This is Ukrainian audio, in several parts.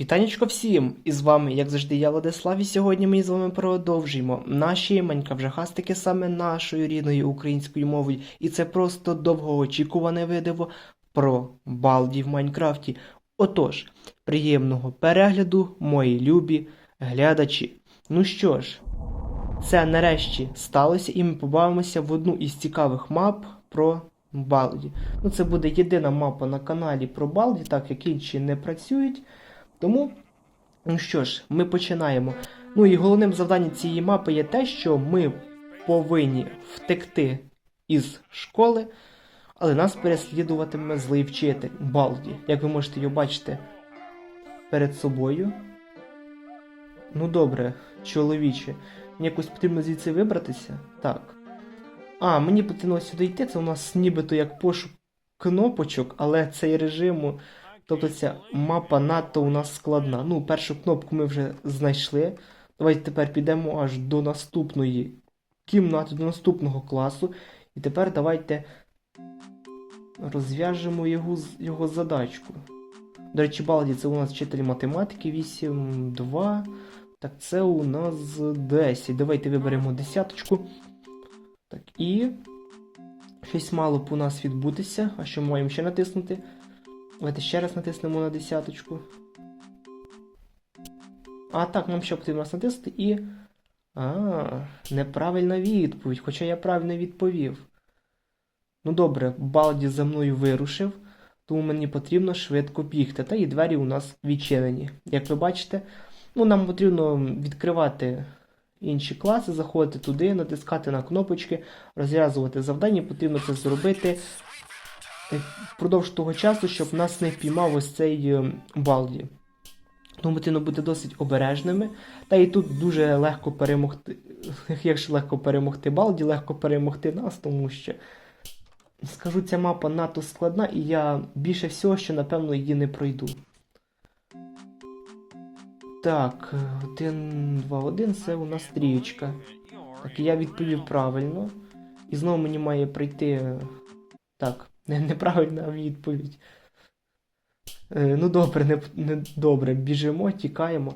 Вітанечко всім! І з вами, як завжди, я Владислав, і сьогодні ми з вами продовжуємо наші манькавжахастики саме нашою рідною українською мовою. І це просто довгоочікуване видиво про Балді в Майнкрафті. Отож, приємного перегляду, мої любі глядачі. Ну що ж, це нарешті сталося, і ми побавимося в одну із цікавих мап про Балді. Ну, це буде єдина мапа на каналі про Балді, так як інші не працюють. Тому, ну що ж, ми починаємо. Ну і головним завданням цієї мапи є те, що ми повинні втекти із школи, але нас переслідуватиме злий вчитель Балді. Як ви можете його бачити перед собою. Ну добре, чоловіче. Мені якось потрібно звідси вибратися? Так. А, мені потрібно сюди йти. Це у нас нібито як пошук кнопочок, але цей режиму. Тобто ця мапа надто у нас складна. Ну, першу кнопку ми вже знайшли. Давайте тепер підемо аж до наступної кімнати, до наступного класу. І тепер давайте розв'яжемо його, його задачку. До речі, Балді, це у нас вчитель математики 8, 2. Так, це у нас 10. Давайте виберемо десяточку. Так, і. Щось мало б у нас відбутися. А що ми маємо ще натиснути? Давайте ще раз натиснемо на десяточку. А так, нам ще потрібно раз натиснути і. А, неправильна відповідь, хоча я правильно відповів. Ну добре, Балді за мною вирушив, тому мені потрібно швидко бігти. Та і двері у нас відчинені. Як ви бачите, ну нам потрібно відкривати інші класи, заходити туди, натискати на кнопочки, розв'язувати завдання. Потрібно це зробити впродовж того часу, щоб нас не впіймав ось цей е, Балді. Тому потрібно бути досить обережними. Та і тут дуже легко перемогти. Якщо легко перемогти Балді, легко перемогти нас, тому що. Скажу, ця мапа надто складна, і я більше всього, що напевно її не пройду. Так, 1, 2, 1 це у нас трієчка. Так, я відповів правильно. І знову мені має прийти. е, Так, неправильна відповідь. Е, ну добре, не, не добре, біжимо, тікаємо.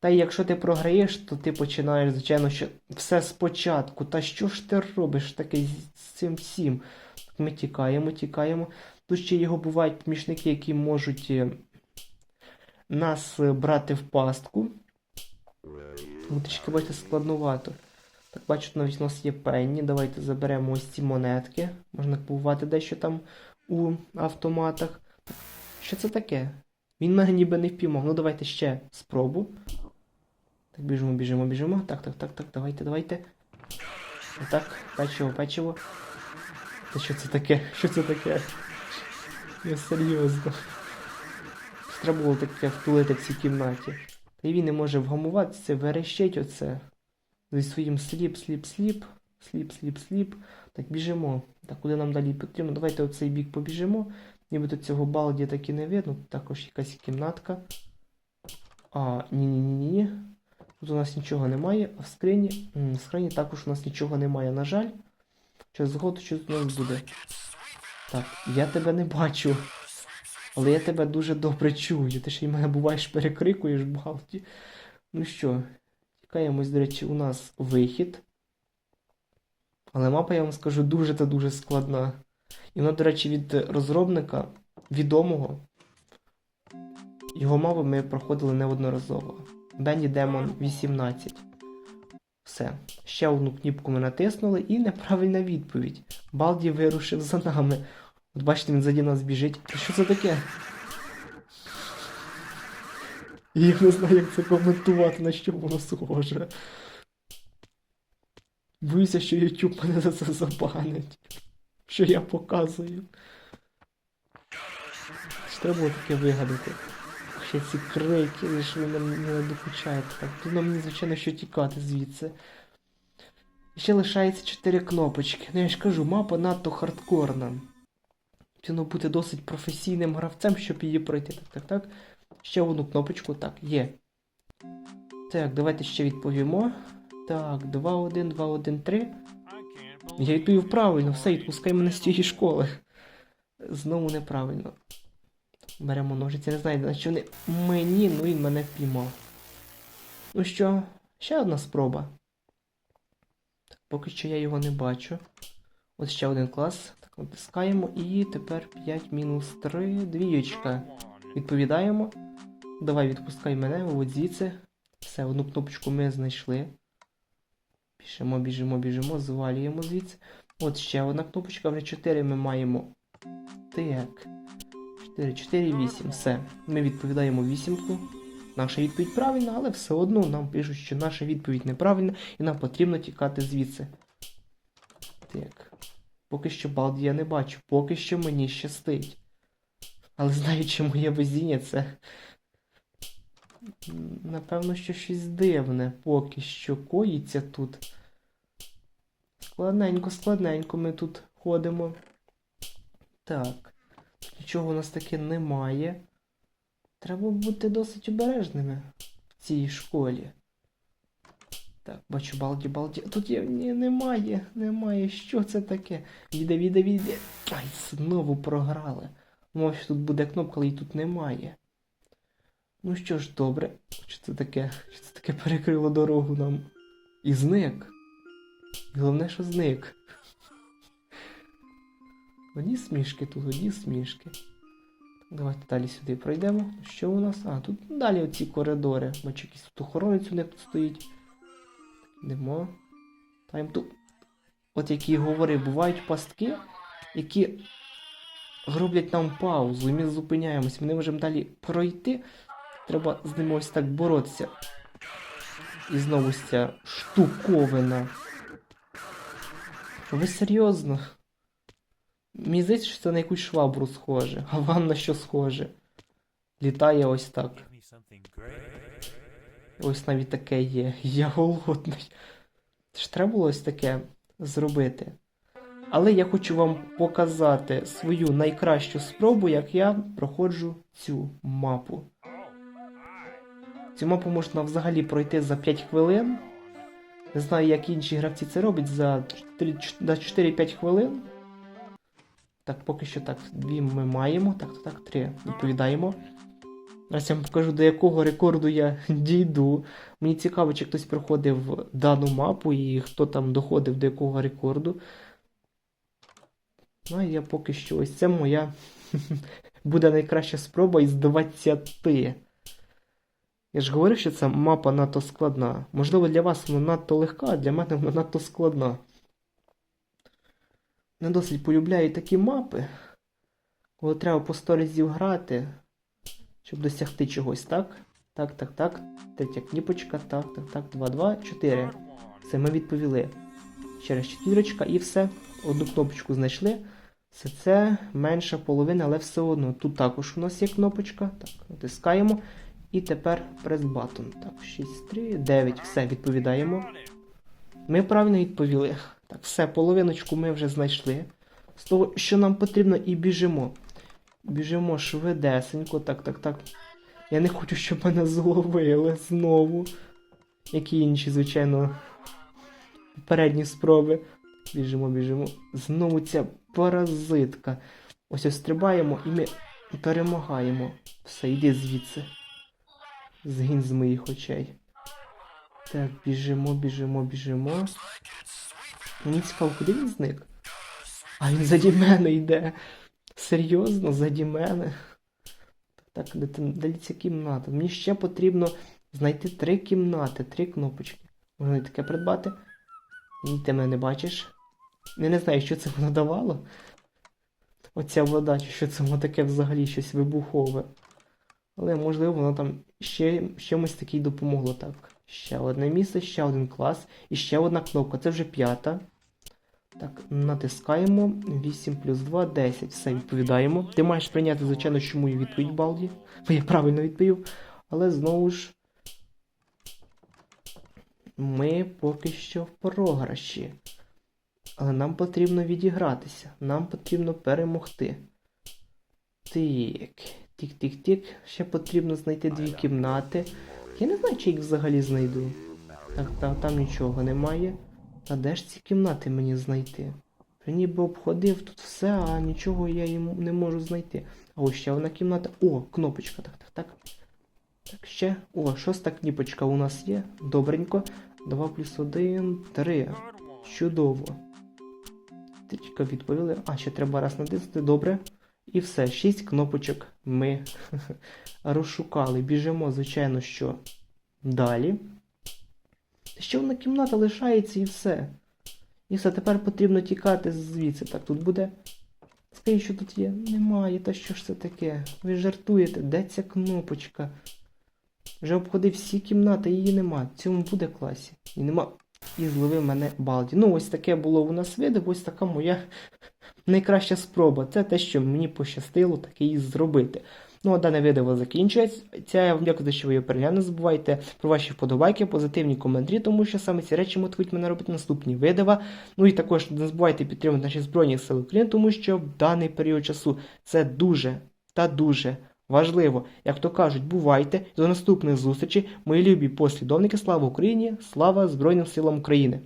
Та якщо ти програєш, то ти починаєш, звичайно, що все спочатку. Та що ж ти робиш таке з цим всім? Ми тікаємо, тікаємо. Тут ще його бувають помічники, які можуть е, нас е, брати в пастку. Трішки бачите складнувато. Так, бачу, навіть у нас є пенні. Давайте заберемо ось ці монетки. Можна купувати дещо там у автоматах. Що це таке? Він мене ніби не впіймав. Ну давайте ще спробу. Так, біжимо, біжимо, біжимо. Так, так, так, так, давайте, давайте. Так, печиво, печиво. Та що це таке? Що це таке? Я серйозно. Треба було таке втулити в цій кімнаті. Та й він не може вгамуватися, верещить оце. Зі своїм сліп, сліп, сліп, сліп, сліп, сліп. Так, біжимо. Так, куди нам далі потрібно? Давайте оцей бік побіжимо. Ніби тут цього балді так і не видно. Тут також якась кімнатка. А, ні-ні-ні-ні. Тут у нас нічого немає, а в скрині. В скрині також у нас нічого немає, на жаль. Через згоду що тут у нас буде. Так, я тебе не бачу. Але я тебе дуже добре чую. Ти ще й мене буваєш перекрикуєш, Балді. Ну що, тікаємось, до речі, у нас вихід. Але мапа, я вам скажу, дуже та дуже складна. І вона, до речі, від розробника відомого. Його мову ми проходили неодноразово. Бенді Демон 18. Все. Ще одну кнопку ми натиснули і неправильна відповідь. Балді вирушив за нами. От бачите, він ззаді нас біжить. Що це таке? Я не знаю, як це коментувати, на що воно схоже. Боюся, що YouTube мене за це забанить. Що я показую. Що треба було таке вигадати. Ще ці крики, що ви мене не докучаєте. Тут нам звичайно, що тікати звідси. Ще лишається 4 кнопочки. Ну я ж кажу, мапа надто хардкорна. Потрібно бути досить професійним гравцем, щоб її пройти. Так, так, так. Ще одну кнопочку. Так, є. Так, давайте ще відповімо. Так, 2, 1, 2, 1, 3. Я відповів правильно, все, відпускай мене з цієї школи. Знову неправильно. Беремо ножиці, не знаю, на що вони мені, ну він мене впіймав. Ну що, ще одна спроба. Так, поки що я його не бачу. Ось ще один клас. Так, натискаємо і тепер 5 мінус 3, двієчка. Відповідаємо. Давай відпускай мене, от звідси. Все, одну кнопочку ми знайшли. Біжимо, біжимо, біжимо, звалюємо звідси. От ще одна кнопочка, вже 4 ми маємо. Так. 4, 4, 8. Все. Ми відповідаємо вісімку. Наша відповідь правильна, але все одно нам пишуть, що наша відповідь неправильна і нам потрібно тікати звідси. Так. Поки що балді я не бачу, поки що мені щастить. Але знаючи моє везіння, це. Напевно, що щось дивне поки що коїться тут. Складненько, складненько ми тут ходимо. Так. Нічого у нас таке немає. Треба бути досить обережними в цій школі. Так, бачу балді, балді. Тут є. Ні, немає, немає. Що це таке? Віде, віде, віде. Ай, знову програли. Мов, що тут буде кнопка, але її тут немає. Ну що ж, добре. Що це таке? Що це таке перекрило дорогу нам? І зник. Головне, що зник. Одні смішки тут, одні смішки. Давайте далі сюди пройдемо. Що у нас? А, тут далі оці коридори. Бачу, якийсь тут охоронець у них тут стоїть. Йдемо. Тайм тут. От як і говорив, бувають пастки, які роблять нам паузу, і ми зупиняємось. Ми не можемо далі пройти. Треба з ними ось так боротися. І знову ця штуковина. Ви серйозно? Мені здається, що це на якусь швабру схоже. А вам на що схоже? Літає ось так. Ось навіть таке є. Я голодний. Ж треба було ось таке зробити. Але я хочу вам показати свою найкращу спробу, як я проходжу цю мапу. Цю мапу можна взагалі пройти за 5 хвилин. Не знаю, як інші гравці це роблять за 4 за 4-5 хвилин. Так, поки що так, дві ми маємо. Так, так, так, три. Відповідаємо. Зараз я вам покажу, до якого рекорду я дійду. Мені цікаво, чи хтось проходив дану мапу і хто там доходив до якого рекорду. Ну, я поки що ось це моя буде найкраща спроба із 20. Я ж говорив, що ця мапа надто складна. Можливо, для вас вона надто легка, а для мене вона надто складна. Не досить полюбляю такі мапи, коли треба по 100 разів грати, щоб досягти чогось, так? Так, так, так. Третя кніпочка, так, так, так, 2, 2, 4. Все, ми відповіли. Ще раз четвірочка і все. Одну кнопочку знайшли. Все це менша половина, але все одно. Тут також у нас є кнопочка. Так, натискаємо. І тепер прес button. Так, 6, 3, 9. Все, відповідаємо. Ми правильно відповіли. Так, все, половиночку ми вже знайшли. З того, що нам потрібно, і біжимо. Біжимо швидесенько. Так, так, так. Я не хочу, щоб мене зловили знову. Як і інші, звичайно, попередні спроби. Біжимо, біжимо. Знову ця паразитка. Ось ось стрибаємо і ми перемагаємо. Все, йди звідси. Згинь з моїх очей. Так, біжимо, біжимо, біжимо. Мені цікаво, куди він зник? А він заді мене йде. Серйозно, заді мене. Так, ця кімната? Мені ще потрібно знайти три кімнати, три кнопочки. Можна таке придбати. Ні, ти мене не бачиш. Я не знаю, що це воно давало. Оця вода, чи що це воно таке взагалі щось вибухове. Але можливо воно там ще чимось таке допомогло так. Ще одне місце, ще один клас і ще одна кнопка. Це вже п'ята. Так, натискаємо 8 плюс 2, 10. Все, відповідаємо. Ти маєш прийняти, звичайно, що мою відповідь Балді. Бо я правильно відповів. Але знову ж. Ми поки що в програші. Але нам потрібно відігратися. Нам потрібно перемогти. Так. Тік-тік-тік. Ще потрібно знайти дві кімнати. Я не знаю, чи їх взагалі знайду. Так, там, там нічого немає. А де ж ці кімнати мені знайти? Вже ніби обходив тут все, а нічого я йому не можу знайти. А ось ще одна кімната. О, кнопочка. Так, так, так. Так, ще. О, шоста кніпочка у нас є. Добренько. 2 плюс 1, 3. Чудово. Трічка відповіли. А, ще треба раз натиснути. Добре. І все, 6 кнопочок ми розшукали. Біжимо, звичайно, що далі. Ще одна кімната лишається і все. І все, тепер потрібно тікати звідси. Так, тут буде. Скажіть, що тут є? Немає, та що ж це таке? Ви жартуєте, де ця кнопочка? Вже обходив всі кімнати, її нема. В цьому буде класі. І нема. І зловив мене Балді. Ну, ось таке було у нас відео, ось така моя найкраща спроба. Це те, що мені пощастило таке і зробити. Ну, а дане відео закінчується. Я вам дякую, що ви його переглянули. Не забувайте про ваші вподобайки, позитивні коментарі, тому що саме ці речі мотивують мене робити наступні відео. Ну і також не забувайте підтримувати наші Збройні Сили України, тому що в даний період часу це дуже та дуже важливо. Як то кажуть, бувайте. До наступних зустрічей, мої любі послідовники. Слава Україні! Слава Збройним силам України!